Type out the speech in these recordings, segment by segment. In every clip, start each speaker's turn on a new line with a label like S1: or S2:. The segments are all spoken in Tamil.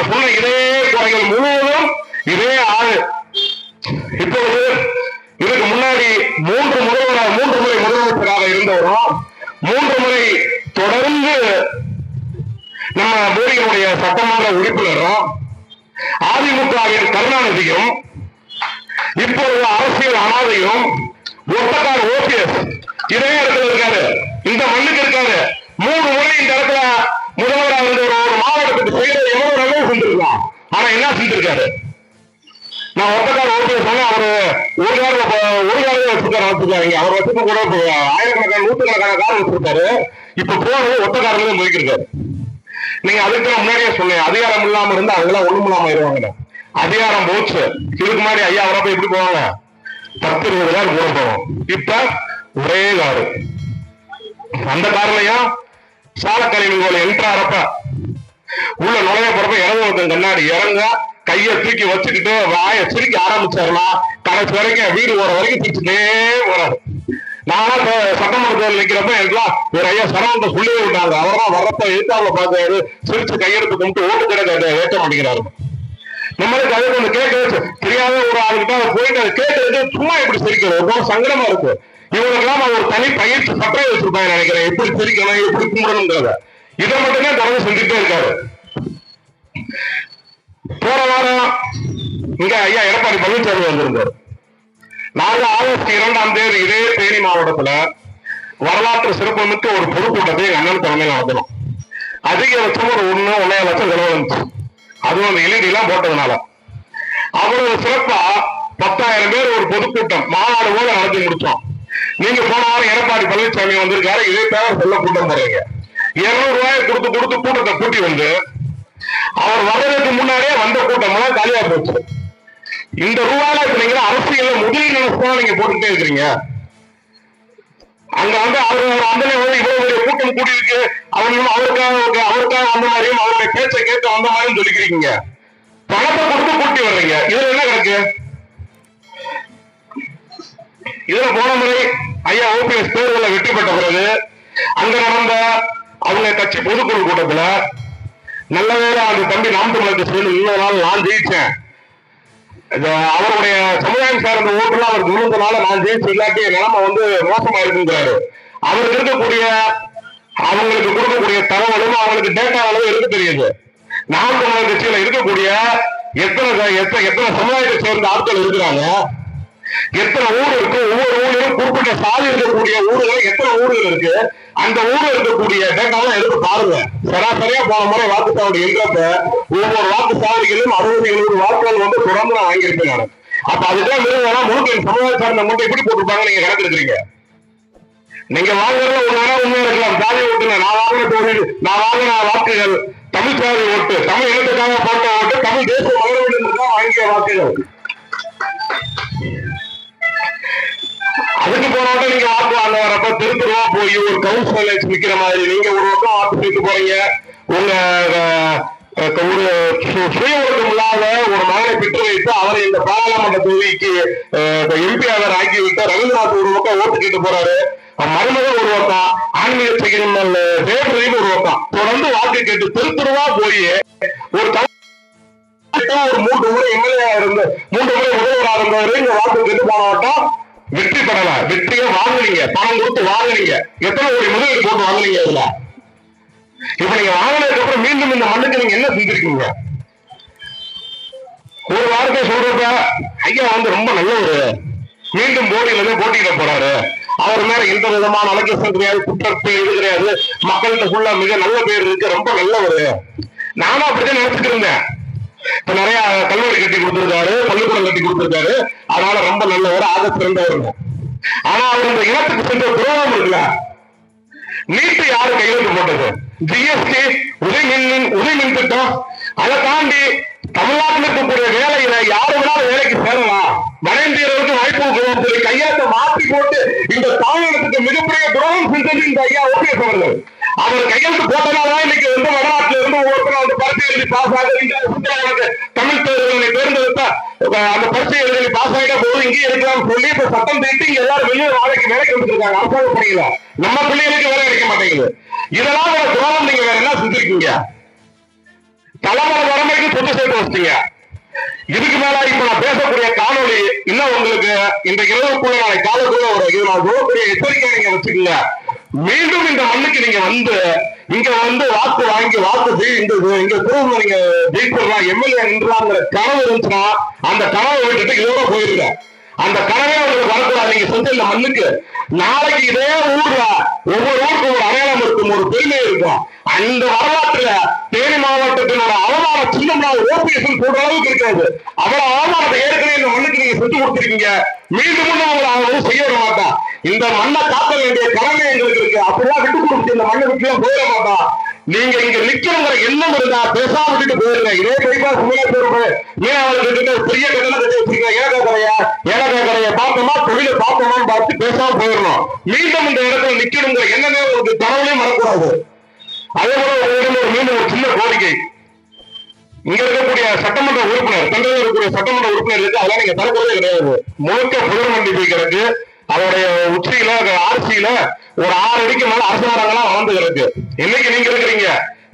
S1: நான் சொன்ன இதே குறைகள் முழுவதும் இதே ஆறு. இப்பொழுது இதுக்கு முன்னாடி மூன்று முதல்வராக மூன்று முறை முதலமைச்சராக இருந்தவரும் மூன்று முறை தொடர்ந்து நம்ம மோடியினுடைய சட்டமன்ற உறுப்பினரும் அதிமுகவின் கருணாநிதியும் இப்பொழுது அரசியல் அனாதையும் ஒட்டக்கார் ஓபிஎஸ் இதே இடத்துல இருக்காரு. இந்த மண்ணுக்கு இருக்காரு. மூணு முறை இந்த இடத்துல முதல்வராக இருந்தவர். ஒரு ஒரு மாவட்டத்துக்கு வச்சிருக்காரு. நான் ஒத்தக்கார ஓபிஎஸ் சொன்னா அவரு ஒரு கார ஒரு காரவே வச்சிருக்காரு வச்சிருக்காங்க அவர் வச்சிருக்க கூட ஆயிரக்கணக்கான நூற்றுக்கணக்கான கார் வச்சிருக்காரு. இப்ப போனது ஒட்டக்காரங்களே முடிக்கிருக்காரு நீங்க அதுக்கு முன்னாடியே சொன்னேன். அதிகாரம் இல்லாம இருந்தா அவங்களாம் ஒண்ணும் இல்லாம ஆயிருவாங்க அதிகாரம் போச்சு. இதுக்கு முன்னாடி ஐயா அவரப்ப எப்படி போவாங்க? பத்து இருபது கார் கூட போவோம் இப்ப ஒரே காரு. அந்த கார்லயும் சாலக்கழிவு போல என்ட்ராரப்ப. உள்ள நுழைய போறப்ப இறங்க ஒருத்தன் கண்ணாடி இறங்க கைய தூக்கி வச்சுக்கிட்டு வாய சிரிக்க ஆரம்பிச்சிடலாம் கடைசி வரைக்கும் வீடு ஓர வரைக்கும் சிரிச்சுட்டே வராது நானா இப்ப சட்டமன்றத்தில் நிக்கிறப்ப எனக்குலாம் ஒரு ஐயா சரவணத்தை சொல்லி விட்டாங்க. அவர்தான் வர்றப்ப எதிர்த்தாப்புல பார்த்தாரு. சிரிச்சு கையெடுத்து கும்பிட்டு ஓட்டு கிடையாது ஏற்ற மாட்டேங்கிறாரு. நம்மளுக்கு அது கொஞ்சம் கேட்க வச்சு தெரியாத ஒரு ஆளுக்கிட்ட அவர் போயிட்டு அதை சும்மா எப்படி சிரிக்கிறது? ரொம்ப சங்கடமா இருக்கு. இவங்களுக்கெல்லாம் ஒரு தனி பயிற்சி சப்ளை வச்சிருப்பாங்க நினைக்கிறேன். எப்படி சிரிக்கணும் எப்படி கும்பிடணுங்கிறத. இதை மட்டும்தான் தொடர்ந்து செஞ்சுட்டே இருக்காரு. இங்க ஐயா எடப்பாடி பழனிசாமி வந்திருந்தார் நாங்க ஆகஸ்ட் இரண்டாம் தேதி இதே தேனி மாவட்டத்துல வரலாற்று சிறப்புமிக்க ஒரு பொதுக்கூட்டத்தை எங்க அண்ணன் தலைமையில நடத்தணும். அதிகபட்சம் ஒரு ஒண்ணு ஒன்னே லட்சம் செலவு வந்துச்சு. அதுவும் அந்த எல்இடி எல்லாம் போட்டதுனால. அவ்வளவு சிறப்பா பத்தாயிரம் பேர் ஒரு பொதுக்கூட்டம் மாநாடு போல நடத்தி முடிச்சோம். நீங்க போன வாரம் எடப்பாடி பழனிசாமி வந்திருக்காரு இதே பேர சொல்ல கூட்டம் போறீங்க. இருநூறு ரூபாய் கொடுத்து கொடுத்து கூட்டத்தை கூட்டி வந்து அவர் வர்றதுக்கு முன்னாடியே வந்த கூட்டம் காலியா போச்சு. இந்த ரூபால இப்ப நீங்க அரசியல்ல முதலீடு நினைச்சுதான் நீங்க போட்டுட்டே இருக்கிறீங்க. அங்க வந்து அவர் அந்த வந்து இவ்வளவு பெரிய கூட்டம் கூடி இருக்கு அவங்களும் அவருக்காக அவருக்காக அந்த மாதிரியும் அவருடைய பேச்ச கேட்டு அந்த மாதிரியும் சொல்லிக்கிறீங்க. பணத்தை கொடுத்து கூட்டி வர்றீங்க. இதுல என்ன கிடக்கு இதுல போன முறை ஐயா ஓபிஎஸ் தேர்தலில் வெற்றி பெற்ற பிறகு அங்க நடந்த அவங்க கட்சி பொதுக்குழு கூட்டத்துல நல்ல வேளை அந்த தம்பி நாம் தமிழர் இன்னொரு நாள் நான் ஜெயிச்சேன். அவருடைய சமுதாயம் சார்ந்த ஓட்டுலாம் அவர் விழுந்தனால நான் ஜெயிச்சு இல்லாட்டி நிலைமை வந்து மோசமா இருக்குங்கிறாரு அவருக்கு இருக்கக்கூடிய அவங்களுக்கு கொடுக்கக்கூடிய தகவலும் அவங்களுக்கு டேட்டா அளவு இருக்க தெரியுது. நாம் தமிழர் கட்சியில இருக்கக்கூடிய எத்தனை எத்தனை எத்தனை சமுதாயத்தை சேர்ந்த ஆட்கள் இருக்கிறாங்க? எத்தனை ஊர் இருக்கு? ஒவ்வொரு ஊர்லயும் குறிப்பிட்ட சாதி இருக்கக்கூடிய ஊர்கள் எத்தனை ஊர்கள் இருக்கு? அந்த ஊர்ல இருக்கக்கூடிய டேட்டாவும் எடுத்து பாருங்க. சராசரியா போன முறை வாக்குச்சாவடி இருக்கிறப்ப ஒவ்வொரு வாக்குச்சாவடிகளிலும் அறுபது எழுபது வாக்குகள் வந்து தொடர்ந்து நான் வாங்கியிருப்பேன் நான். அப்ப அதுதான் மிருகம்னா முழுக்க என் சமுதாய சார்ந்த மட்டும் எப்படி போட்டிருப்பாங்க நீங்க கணக்கெடுக்கிறீங்க? நீங்க வாங்குறதுல ஒரு நேரம் உண்மையா இருக்கலாம். ஜாதி ஓட்டுங்க. நான் வாங்கின தொழில் நான் வாங்கின வாக்குகள் தமிழ் சாதி ஓட்டு தமிழ் இனத்துக்காக போட்ட ஓட்டு தமிழ் தேசிய மகளிர்களுக்காக வாங்கிய வாக்குகள். அதுக்கு போனவங்க நீங்க வாக்கு வாங்க வரப்ப திருப்பூர்வா போய் ஒரு கவுன்சிலர் நிக்கிற மாதிரி நீங்க ஒரு வருஷம் வாக்கு சேர்த்து போறீங்க. உங்க ஒரு சு- சுய ஒழுக்கம் இல்லாத ஒரு மகனை பெற்று வைத்து அவரை இந்த பாராளுமன்ற தொகுதிக்கு எம்பி அவர் ஆக்கிவிட்டு ரவீந்திரநாத் ஒரு பக்கம் ஓட்டு கேட்டு போறாரு. மருமகன் ஒரு பக்கம் ஆன்மீக சிகிச்சைகள் தேவதையும் ஒரு பக்கம். தொடர்ந்து வாக்கு கேட்டு திருத்துருவா போய் ஒரு ஒரு மூன்று முறை எம்எல்ஏ இருந்து மூன்று முறை முதல்வராக இருந்தவர் இங்க வாக்கு கேட்டு போன வட்டம். வெற்றி பெறல வெற்றியை வாங்குறீங்க பணம் கொடுத்து வாங்குறீங்க எத்தனை கோடி முதலீடு போட்டு வாங்குறீங்க இதுல இப்ப நீங்க வாங்கினதுக்கு அப்புறம் மீண்டும் இந்த மண்ணுக்கு நீங்க என்ன செஞ்சிருக்கீங்க? ஒரு வாரத்தை சொல்றப்ப ஐயா வந்து ரொம்ப நல்ல ஒரு மீண்டும் போட்டியில இருந்து போட்டியிட போறாரு. அவர் மேல எந்த விதமான அலக்கேஷன் கிடையாது குற்றத்தை இது கிடையாது. மக்கள்கிட்ட ஃபுல்லா மிக நல்ல பேர் இருக்கு. ரொம்ப நல்ல ஒரு நானும் அப்படிதான் நினைச்சிட்டு இருந்தேன். இப்ப நிறைய கல்லூரி கட்டி கொடுத்திருக்காரு பள்ளிக்கூடம் கட்டி கொடுத்திருக்காரு. அதனால ரொம்ப நல்லவர் ஆக சிறந்தவர் ஆனா அவர் இந்த இனத்துக்கு சென்ற துரோகம் இருக்குல்ல? நீட்டு யாரு கையெழுத்து போட்டது? ஜிஎஸ்டி உதயமின் உதயமின் திட்டம். அதை தாண்டி தமிழ்நாட்டில் இருக்கக்கூடிய வேலையில யாரு வேணாலும் வேலைக்கு சேரலாம். வடஇந்தியர்களுக்கு வாய்ப்பு கொடுக்கணும் சொல்லி கையெழுத்தை மாற்றி போட்டு இந்த தமிழகத்துக்கு மிகப்பெரிய துரோகம் செஞ்சது இந்த ஐயா ஓபிஎஸ் அவர்கள். அவர் கையெழுத்து போட்டதாலதான் இன்னைக்கு வந்து வடநாட்டுல இருந்து ஒவ்வொருத்தரும் அந்த பரிசை எழுதி பாஸ் ஆகுது தமிழ் தேர்தலை தேர்ந்தெடுத்தா அந்த பரிசை எழுதி பாஸ் ஆகிட்டா போதும் இங்கே இருக்கலாம் சொல்லி இப்ப சட்டம் தீட்டு இங்க எல்லாரும் வெளியே வேலைக்கு வேலைக்கு வந்துருக்காங்க. அரசாங்க பணியில. நம்ம பிள்ளைகளுக்கு வேலை கிடைக்க மாட்டேங்குது. இதெல்லாம் ஒரு துரோகம் நீங்க வேற என்ன செஞ்சிருக்கீங்க தலைமுறை வரமைக்கு சொத்து சேர்த்து வச்சிட்டீங்க. இதுக்கு மேல இப்ப நான் பேசக்கூடிய காணொளி இன்னும் உங்களுக்கு இந்த இரவுக்குள்ள நாளை காலக்குள்ள ஒரு இது நான் எச்சரிக்கை நீங்க வச்சுக்கல மீண்டும் இந்த மண்ணுக்கு நீங்க வந்து இங்க வந்து வாக்கு வாங்கி வாக்கு இந்த இங்க திரும்ப நீங்க ஜெயிச்சிடலாம் எம்எல்ஏ நின்றாங்கிற கனவு இருந்துச்சுன்னா அந்த கனவை விட்டுட்டு இதோட போயிருங்க. அந்த கனவே உங்களுக்கு வரக்கூடாது. நீங்க செஞ்ச இந்த மண்ணுக்கு நாளைக்கு இதே ஊர்ல ஒவ்வொரு ஊருக்கும் ஒரு அடையாளம் இருக்கும் ஒரு பெருமை இருக்கும். அந்த வரலாற்றுல தேனி மாவட்டத்தினோட அவமான சின்னம்னா ஓபிஎஸ் போடுற அளவுக்கு இருக்காது. அவ்வளவு அவமானத்தை ஏற்கனவே இந்த மண்ணுக்கு நீங்க செஞ்சு கொடுத்துருக்கீங்க. மீண்டும் மீண்டும் உங்களை அவங்க செய்ய விட மாட்டான் இந்த மண்ணை காக்க வேண்டிய கடமை எங்களுக்கு இருக்கு. அப்படிலாம் விட்டு கொடுத்து இந்த மண்ணை விட்டு போயிட மாட்டா. நீங்க இங்க நிக்கிறவங்க எண்ணம் இருந்தா பேசாம விட்டுட்டு போயிருங்க. இதே பைபாஸ் சுமையா போறது மீனவர்கள் கிட்ட பெரிய கட்டணம் கட்டி வச்சிருக்கீங்க. ஏழை கரையா ஏழை கரையை பார்த்தோமா தொழிலை பார்த்தோமான்னு பார்த்து பேசாம போயிடணும். மீண்டும் இந்த இடத்துல நிக்கணுங்கிற எண்ணமே உங்களுக்கு தரவுலையும் வரக்கூடாது. அதே போல ஒரு மீண்டும் ஒரு சின்ன கோரிக்கை. இங்க இருக்கக்கூடிய சட்டமன்ற உறுப்பினர் தந்தையில் இருக்கக்கூடிய சட்டமன்ற உறுப்பினர் இருக்கு. அதெல்லாம் நீங்க தரக்கூடிய கிடையாது. முழுக்க புதர் மண்டிப்பை கிடக்கு. அதோடைய உச்சியில ஆட்சியில ஒரு ஆறு அடிக்கு மேல அரசாங்கங்களா வளர்ந்து கிடக்கு என்னைக்கு நீங்க இருக்கிறீங்க.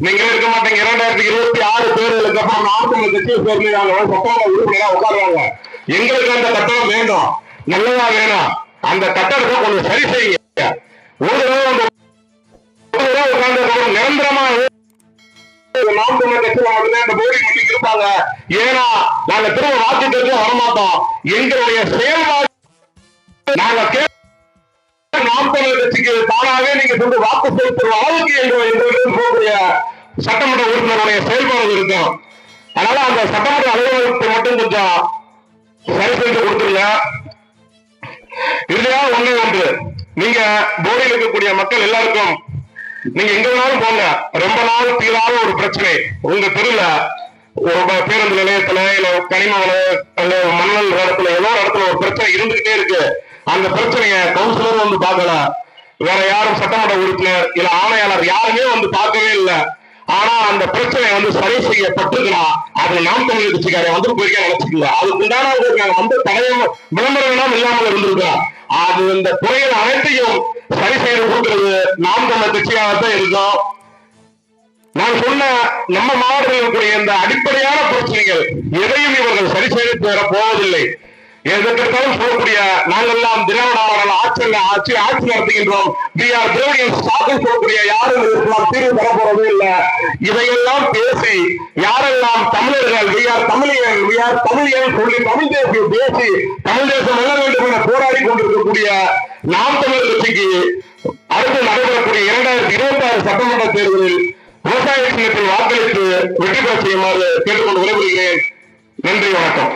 S1: நீங்க இருக்க மாட்டீங்க. இரண்டாயிரத்தி இருபத்தி ஆறு தேர்தலுக்கு அப்புறம் நாற்பது கட்சியை சேர்ந்து சட்டமன்ற உறுப்பினராக உட்காருவாங்க. எங்களுக்கு அந்த கட்டணம் வேண்டும். நல்லதா வேணும். அந்த கட்டணத்தை கொஞ்சம் சரி செய்யுங்க. ஒரு தடவை ஒரு தடவை உட்கார்ந்து நிரந்தரமா நாம் கட்சியில மட்டும்தான் இந்த இருப்பாங்க. ஏன்னா நாங்க திரும்ப வாக்கு வரமாட்டோம். எங்களுடைய செயல்பாடு நாங்க நாம் தமிழர் கட்சிக்கு தானாவே நீங்க சென்று வாக்கு செலுத்துற அளவுக்கு எங்க எங்களுக்கு சட்டமன்ற உறுப்பினருடைய செயல்பாடு இருக்கும். அதனால அந்த சட்டமன்ற அலுவலகத்தை மட்டும் கொஞ்சம் சரி செஞ்சு கொடுத்துருங்க. இதுலயா ஒண்ணு ஒன்று. நீங்க போடியில் இருக்கக்கூடிய மக்கள் எல்லாருக்கும் நீங்க எங்க வேணாலும் போங்க. ரொம்ப நாள் தீராத ஒரு பிரச்சனை. உங்க தெருல ஒரு பேருந்து நிலையத்துல இல்ல கனிமவள அல்ல மண்ணல் இடத்துல ஏதோ ஒரு இடத்துல ஒரு பிரச்சனை இருந்துகிட்டே இருக்கு. அந்த பிரச்சனைய கவுன்சிலரும் வந்து பார்க்கல. வேற யாரும் சட்டமன்ற உறுப்பினர் இல்ல ஆணையாளர் யாருமே வந்து பார்க்கவே இல்லை. ஆனா அந்த பிரச்சனை வந்து சரி செய்யப்பட்டிருக்கலாம் அது நாம் தமிழ் கட்சிக்காரன் வந்து போயிருக்க நினைச்சுக்கல அதுக்குண்டான ஒரு நாங்க வந்து தலைவர் விளம்பரம் இல்லாமல் இருந்திருக்கோம் அது இந்த துறையில் அனைத்தையும் சரி செய்து கொடுக்கிறது நாம் தமிழ் கட்சியாகத்தான் இருக்கும். நான் சொன்ன நம்ம மாவட்டத்தில் இருக்கக்கூடிய இந்த அடிப்படையான பிரச்சனைகள் எதையும் இவர்கள் சரி செய்து பெற போவதில்லை. எதற்கெடுத்தாலும் சொல்லக்கூடிய நாங்கெல்லாம் திராவிட மாடல் ஆட்சியில் ஆட்சி ஆட்சி நடத்துகின்றோம். வி ஆர் திராவிடியன் ஸ்டாக்கு சொல்லக்கூடிய யாரும் இதற்கெல்லாம் தீர்வு தர போறதே இல்லை. இதையெல்லாம் பேசி யாரெல்லாம் தமிழர்கள் we are Tamilian we are Tamilian சொல்லி தமிழ் தேசியம் பேசி தமிழ் தேசம் வெல்ல வேண்டும் என போராடி கொண்டிருக்கக்கூடிய நாம் தமிழர் கட்சிக்கு அடுத்து நடைபெறக்கூடிய இரண்டாயிரத்தி இருபத்தி ஆறு சட்டமன்ற தேர்தலில் விவசாய சின்னத்தில் வாக்களித்து வெற்றி பெற செய்யுமாறு கேட்டுக்கொண்டு விடைபெறுகிறேன். நன்றி வணக்கம்.